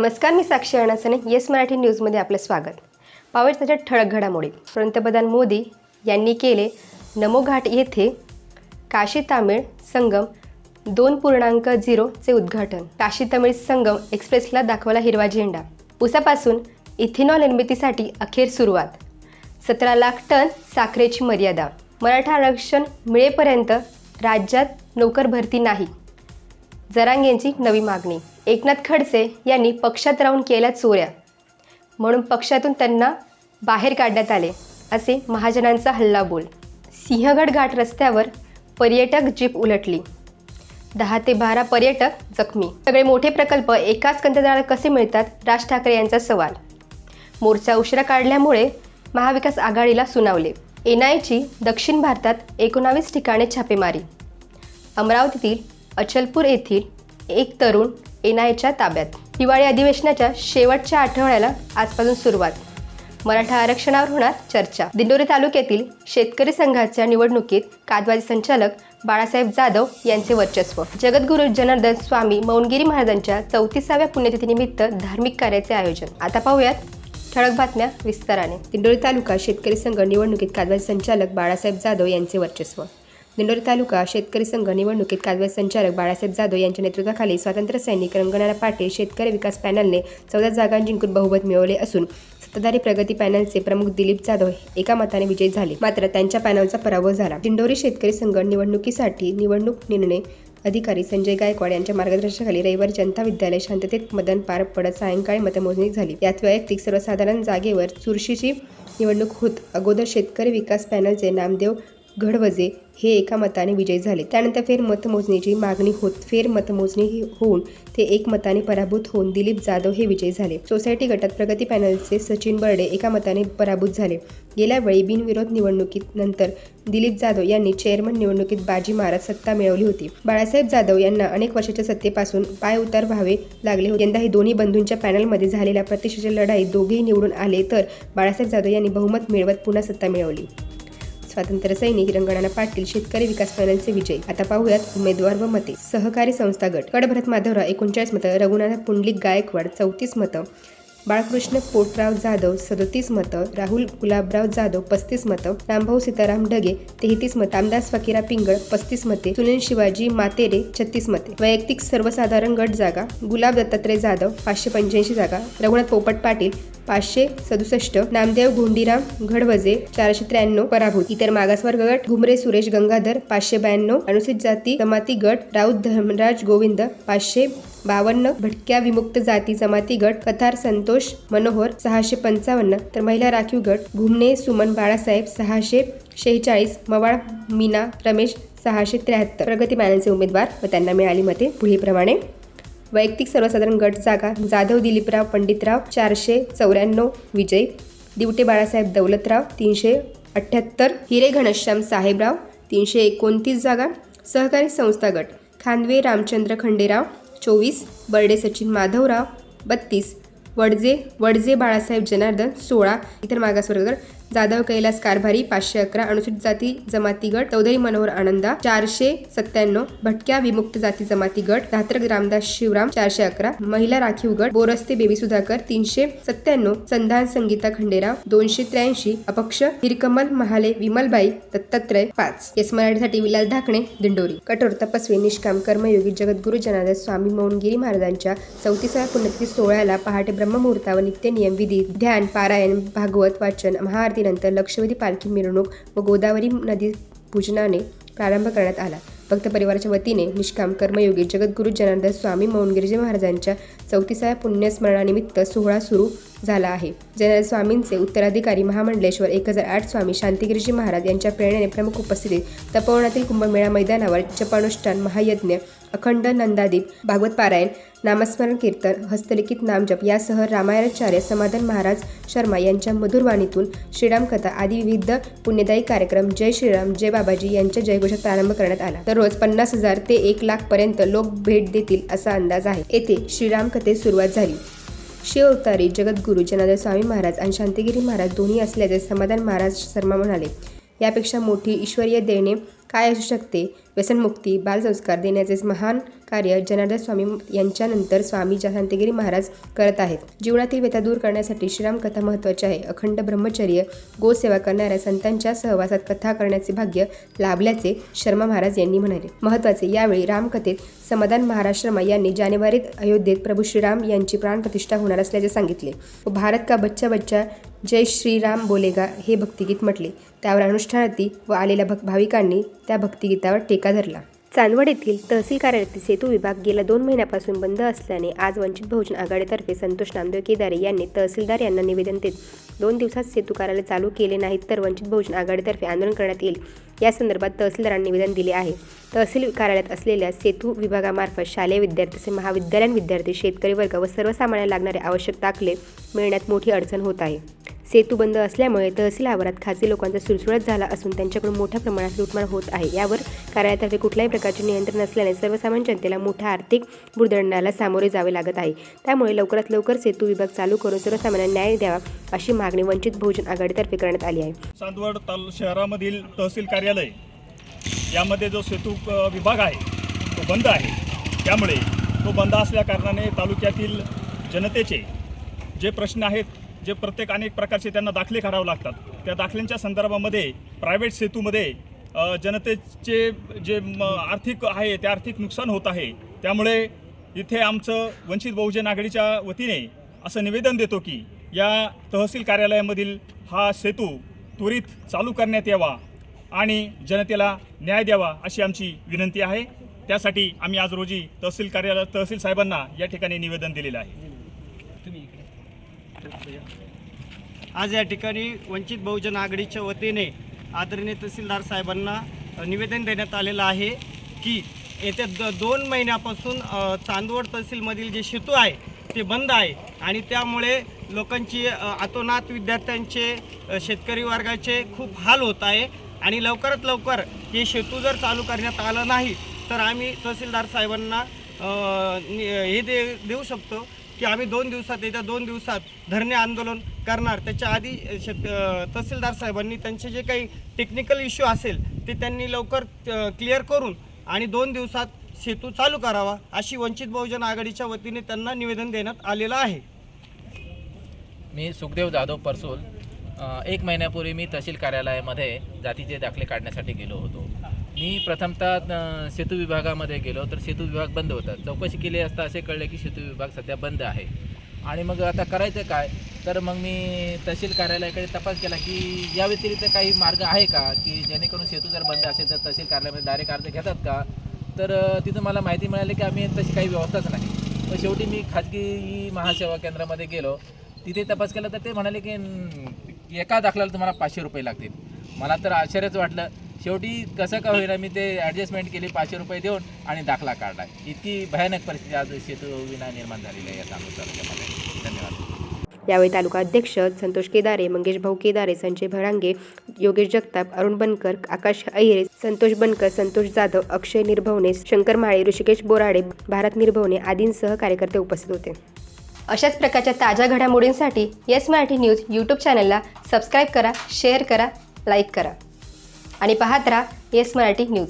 नमस्कार मी साक्षी अणासने येस मराठी न्यूजमध्ये आपलं स्वागत. पाऊस त्याच्या ठळक घडामोडी. पंतप्रधान मोदी यांनी केले नमोघाट येथे काशी तामिळ संगम दोन पूर्णांक झिरोचे उद्घाटन. काशी तमिळ संगम एक्सप्रेसला दाखवला हिरवा झेंडा. उसापासून इथेनॉल निर्मितीसाठी अखेर सुरुवात. सतरा लाख टन साखरेची मर्यादा. मराठा आरक्षण मिळेपर्यंत राज्यात नोकर भरती नाही. जरांगेंची नवी मागणी. एकनाथ खडसे यांनी पक्षात राहून केल्या चोऱ्या. म्हणून पक्षातून त्यांना बाहेर काढण्यात आले असे महाजनांचा हल्लाबोल सिंहगड घाट रस्त्यावर पर्यटक जीप उलटली. दहा ते बारा पर्यटक जखमी. सगळे मोठे प्रकल्प एकाच कंत्राटात कसे मिळतात? राज ठाकरे यांचा सवाल. मोर्चा उशिरा काढल्यामुळे महाविकास आघाडीला सुनावले. एन आयची दक्षिण भारतात एकोणावीस ठिकाणे छापेमारी. अमरावतीतील अचलपूर येथील एक तरुण एन आयच्या ताब्यात. हिवाळी अधिवेशनाच्या शेवटच्या आठवड्याला आजपासून सुरुवात. मराठा आरक्षणावर होणार चर्चा. दिंडोरी तालुक्यातील शेतकरी संघाच्या निवडणुकीत कादवाजी संचालक बाळासाहेब जाधव यांचे वर्चस्व. जगद्गुरू जनार्दन स्वामी मौनगिरी महाराजांच्या चौतीसाव्या पुण्यतिथीनिमित्त धार्मिक कार्याचे आयोजन. आता पाहूयात ठळक बातम्या विस्ताराने. दिंडोरी तालुका शेतकरी संघ निवडणुकीत कादवाजी संचालक बाळासाहेब जाधव यांचे वर्चस्व. दिंडोरी तालुका शेतकरी संघ निवडणुकीत कादवाजी संचालक बाळासाहेब जाधव यांच्या नेतृत्वाखाली स्वातंत्र्य सैनिक रंगणारा पाटील शेतकरी विकास पॅनलने चौदा जागा जिंकून बहुमत मिळवले असून सत्ताधारी प्रगती पॅनलचे प्रमुख दिलीप जाधव एका मताने विजयी झाले. मात्र त्यांच्या पॅनलचा पराभव झाला. दिंडोरी शेतकरी संघ निवडणुकीसाठी निवडणूक निर्णय अधिकारी संजय गायकवाड यांच्या मार्गदर्शनाखाली रविवारी जनता विद्यालय शांततेत मतदान पार पडत सायंकाळी मतमोजणी झाली. यात वैयक्तिक सर्वसाधारण जागेवर चुरशीची निवडणूक होत. अगोदर शेतकरी विकास पॅनलचे नामदेव घडवजे हे एका मताने विजयी झाले. त्यानंतर फेर मतमोजणीची मागणी होत फेर मतमोजणी होऊन ते एक मताने पराभूत होऊन दिलीप जाधव हे विजयी झाले. सोसायटी गटात प्रगती पॅनलचे सचिन बर्डे एका मताने पराभूत झाले. गेल्या वेळी बिनविरोध निवडणुकीत नंतर दिलीप जाधव यांनी चेअरमन निवडणुकीत बाजी मारत सत्ता मिळवली होती. बाळासाहेब जाधव यांना अनेक वर्षाच्या सत्तेपासून पाय उतार व्हावे लागले होते. यंदा हे दोन्ही बंधूंच्या पॅनलमध्ये झालेल्या प्रतिष्ठेच्या लढाईत दोघेही निवडून आले तर बाळासाहेब जाधव यांनी बहुमत मिळवत पुन्हा सत्ता मिळवली. स्वातंत्र्य सैनिक रंगणाना पाटील शेतकरी विकास पॅनलचे विजय. आता पाहूयात उमेदवार व मते. सहकारी संस्था गट. कडभरत माधवराव एकोणचाळीस मतं. रघुनाथ पुंडलिक गायकवाड चौतीस मतं. बाळकृष्ण पोटराव जाधव सदोतीस मतं. राहुल गुलाबराव जाधव पस्तीस मतं. रामभाऊ सीताराम ढगे तेहतीस मतं. रामदास फकीरा पिंगळ पस्तीस मते. सुनील शिवाजी मातेरे छत्तीस मते. वैयक्तिक सर्वसाधारण गट जागा. गुलाब दत्तात्रय जाधव पाचशे पंच्याऐंशी जागा. रघुनाथ पोपट पाटील पाचशे सदुसष्ट नामदेव गोंडीराम घडवजे चारशे त्र्याण्णव पराभूत. इतर मागासवर्ग गट घुमरे सुरेश गंगाधर पाचशे ब्याण्णव अनुसूचित जाती जमाती गट राऊत धर्मराज गोविंद पाचशे बावन्न भटक्या विमुक्त जाती जमाती गट कथार संतोष मनोहर सहाशे पंचावन्न. तर महिला राखीव गट घुमणे सुमन बाळासाहेब सहाशे शेहेचाळीस मवाळ मीना रमेश सहाशे त्र्याहत्तर. प्रगती पॅनलचे उमेदवार व त्यांना मिळाली मते पुढीलप्रमाणे. वैयक्तिक सर्वसाधारण गट जागा जाधव दिलीपराव पंडितराव चारशे चौऱ्याण्णव विजय दिवटे बाळासाहेब दौलतराव तीनशे अठ्ठ्याहत्तर हिरे घनश्याम साहेबराव तीनशे एकोणतीस जागा सहकारी संस्था गट खांदवे रामचंद्र खंडेराव चोवीस बर्डे सचिन माधवराव बत्तीस वडजे वडजे बाळासाहेब जनार्दन सोळा इतर मागासवर्ग गट जाधव कैलास कारभारी पाचशे अकरा अनुसूचित जाती जमाती गट चौधरी मनोहर आनंदा चारशे सत्त्याण्णव भटक्या विमुक्त जाती जमाती गट धात्रक रामदास शिवराम चारशे अकरा महिला राखीव गट बोरस्ते बेबी सुधाकर तीनशे सत्त्याण्णव संधान संगीता खंडेराव दोनशे त्र्याऐंशी अपक्ष हिरकमल महाले विमलबाई दत्तात्रय पाच. येस मराठीसाठी विलास ढाकणे दिंडोरी. कठोर तपस्वी निष्काम कर्मयोगी जगद्गुरु जनार्दन स्वामी मौनगिरी महाराजांच्या चौतीसाव्या पुण्यतिथी सोहळ्याला पहाटे ब्रह्ममुहूर्तावर नित्यनियम विधी ध्यान पारायण भागवत वाचन महाआरतीनंतर लक्षवेधी पालखी मिरवणूक व गोदावरी नदी पूजनाने प्रारंभ करण्यात आला. भक्त परिवाराच्या वतीने निष्काम कर्मयोगी जगद्गुरू जनार्दन स्वामी मौनगिरीजी महाराजांच्या चौतीसाव्या पुण्यस्मरणानिमित्त सोहळा सुरू झाला आहे. जनार्दन स्वामींचे उत्तराधिकारी महामंडलेश्वर एक हजार आठ स्वामी शांतिगिरीजी महाराज यांच्या प्रेरणेने प्रमुख उपस्थितीत तपोवनातील कुंभमेळा मैदानावर जपानुष्ठान महायज्ञ अखंड नंदादीप भागवत पारायण नामस्मरण कीर्तन हस्तलिखित नामजप यासह रामायणाचार्य समाधान महाराज शर्मा यांच्या मधुरवाणीतून श्रीराम कथा आदी विविध पुण्यदायी कार्यक्रम जय श्रीराम जय बाबाजी यांच्या जयघोषात प्रारंभ करण्यात आला. दररोज पन्नास हजार ते एक लाख पर्यंत लोक भेट देतील असा अंदाज आहे. येथे श्रीराम कथेस सुरुवात झाली. शिव अवतारी जगद्गुरू जनादर स्वामी महाराज आणि शांतिगिरी महाराज दोन्ही असल्याचे समाधान महाराज शर्मा म्हणाले. यापेक्षा मोठी ईश्वरीय देणे काय असू शकते? व्यसनमुक्ती बालसंस्कार देण्याचे महान कार्य जनार्दन स्वामी यांच्यानंतर स्वामी शांतगिरी महाराज करत आहेत. जीवनातील व्यथा दूर करण्यासाठी श्रीराम कथा महत्त्वाची आहे. अखंड ब्रह्मचर्य गोसेवा करणाऱ्या संतांच्या सहवासात कथा करण्याचे भाग्य लाभल्याचे शर्मा महाराज यांनी म्हणाले. महत्त्वाचे यावेळी रामकथेत समाधान महाराज शर्मा यांनी जानेवारीत अयोध्येत प्रभू श्रीराम यांची प्राणप्रतिष्ठा होणार असल्याचे सांगितले. व भारत का बच्चा बच्चा जय श्रीराम बोलेगा हे भक्तिगीत म्हटले. त्यावर अनुष्ठानार्थी व आलेल्या भक भाविकांनी त्या भक्तिगीतावर टेका धरला. चांदवड येथील तहसील कार्यालयातील सेतू विभाग गेल्या दोन महिन्यापासून बंद असल्याने आज वंचित बहुजन आघाडीतर्फे संतोष नामदेव केदारे यांनी तहसीलदार यांना निवेदन देत दोन दिवसात सेतू कार्यालय चालू केले नाहीत तर वंचित बहुजन आघाडीतर्फे आंदोलन करण्यात येईल. या संदर्भात तहसीलदारांनी निवेदन दिले आहे. तहसील कार्यालयात असलेल्या सेतू विभागामार्फत शालेय विद्यार्थी तसेच महाविद्यालयीन विद्यार्थी शेतकरी वर्ग व सर्वसामान्य लागणारे आवश्यक दाखले मिळण्यात मोठी अडचण होत आहे. सेतू बंद असल्यामुळे तहसील आवारात खासगी लोकांचा सुळसुळत झाला असून त्यांच्याकडून मोठ्या प्रमाणात लुटमार होत आहे. यावर कार्यालयातर्फे कुठल्याही प्रकारचे नियंत्रण नसल्याने सर्वसामान्य जनतेला मोठ्या आर्थिक भुर्दंडाला सामोरे जावे लागत आहे. त्यामुळे लवकरात लवकर सेतू विभाग चालू करून सर्वसामान्य न्याय द्यावा अशी मागणी वंचित बहुजन आघाडीतर्फे करण्यात आली आहे. चांदवड ताल शहरामधील तहसील कार्यालय यामध्ये जो सेतू विभाग आहे तो बंद आहे. त्यामुळे तो बंद असल्या कारणाने तालुक्यातील जनतेचे जे प्रश्न आहेत जे प्रत्येक अनेक प्रकारचे त्यांना दाखले करावे लागतात. त्या दाखल्यांच्या संदर्भामध्ये प्रायव्हेट सेतूमध्ये जनतेचे जे म, आर्थिक आहे ते आर्थिक नुकसान होत आहे. त्यामुळे इथे आमचं वंचित बहुजन आघाडीच्या वतीने असं निवेदन देतो की या तहसील कार्यालयामधील हा सेतू त्वरित चालू करण्यात यावा आणि जनतेला न्याय द्यावा अशी आमची विनंती आहे. त्यासाठी आम्ही आज रोजी तहसील कार्यालय तहसील साहेबांना या ठिकाणी निवेदन दिलेलं आहे. आज या ठिकाणी वंचित बहुजन आघाडीच्या वतीने आदरणीय तहसीलदार साहेबांना निवेदन देण्यात आलेलं आहे की येत्या द दोन महिन्यापासून चांदवड तहसीलमधील जे सेतू आहे ते बंद आहे आणि त्यामुळे लोकांची आतोनात अतोनात विद्यार्थ्यांचे शेतकरी वर्गाचे खूप हाल होत आहे आणि लवकरात लवकर हे सेतू जर चालू करण्यात आलं नाही तर आम्ही तहसीलदार साहेबांना हे दे देऊ शकतो. की आम्ही दोन दिवसात येत्या दोन दिवसात धरणे आंदोलन करणार. त्याच्या आधी शेत तहसीलदार साहेबांनी त्यांचे जे काही टेक्निकल इश्यू असेल ते त्यांनी लवकर क्लिअर करून आणि दोन दिवसात सेतू चालू करावा अशी वंचित बहुजन आघाडीच्या वतीने त्यांना निवेदन देण्यात आलेलं आहे. मी सुखदेव जाधव परसोल एक महिन्यापूर्वी मी तहसील कार्यालयामध्ये जातीचे दाखले काढण्यासाठी गेलो होतो. मी प्रथमतः सेतू विभागामध्ये गेलो तर सेतू विभाग बंद होता. चौकशी केली असता असे कळले की सेतू विभाग सध्या बंद आहे. आणि मग आता करायचं काय? तर मग मी तहसील कार्यालयाकडे तपास केला की या व्यतिरिक्त काही मार्ग आहे का? की जेणेकरून सेतू जर बंद असेल तर तहसील कार्यालयामध्ये डायरेक्ट अर्ज घेतात का? तर तिथं मला माहिती मिळाली की आम्ही तशी काही व्यवस्थाच नाही. मग शेवटी मी खाजगी महासेवा केंद्रामध्ये गेलो. तिथे तपास केला तर ते म्हणाले की एका दाखल्याला तुम्हाला पाचशे रुपये लागतील. मला तर आश्चर्यच वाटलं. शेवटी कसं का होईना मी ते ॲडजस्टमेंट केली पाचशे रुपये देऊन आणि दाखला काढला. इतकी भयानक परिस्थिती आज सेतू विना निर्माण झालेली आहे या तालुक्यामध्ये. धन्यवाद. यावेळी तालुका अध्यक्ष संतोष केदारे मंगेश भाऊ केदारे संजय भरांगे योगेश जगताप अरुण बनकर आकाश अहिरे संतोष बनकर संतोष जाधव अक्षय निर्भवणे शंकर माळे ऋषिकेश बोराडे भारत निर्भवणे आदींसह कार्यकर्ते उपस्थित होते. अशाच प्रकारच्या ताज्या घडामोडींसाठी येस मराठी न्यूज यूट्यूब चॅनलला सबस्क्राईब करा शेअर करा लाईक करा. आणि पाहत राहा येस मराठी न्यूज.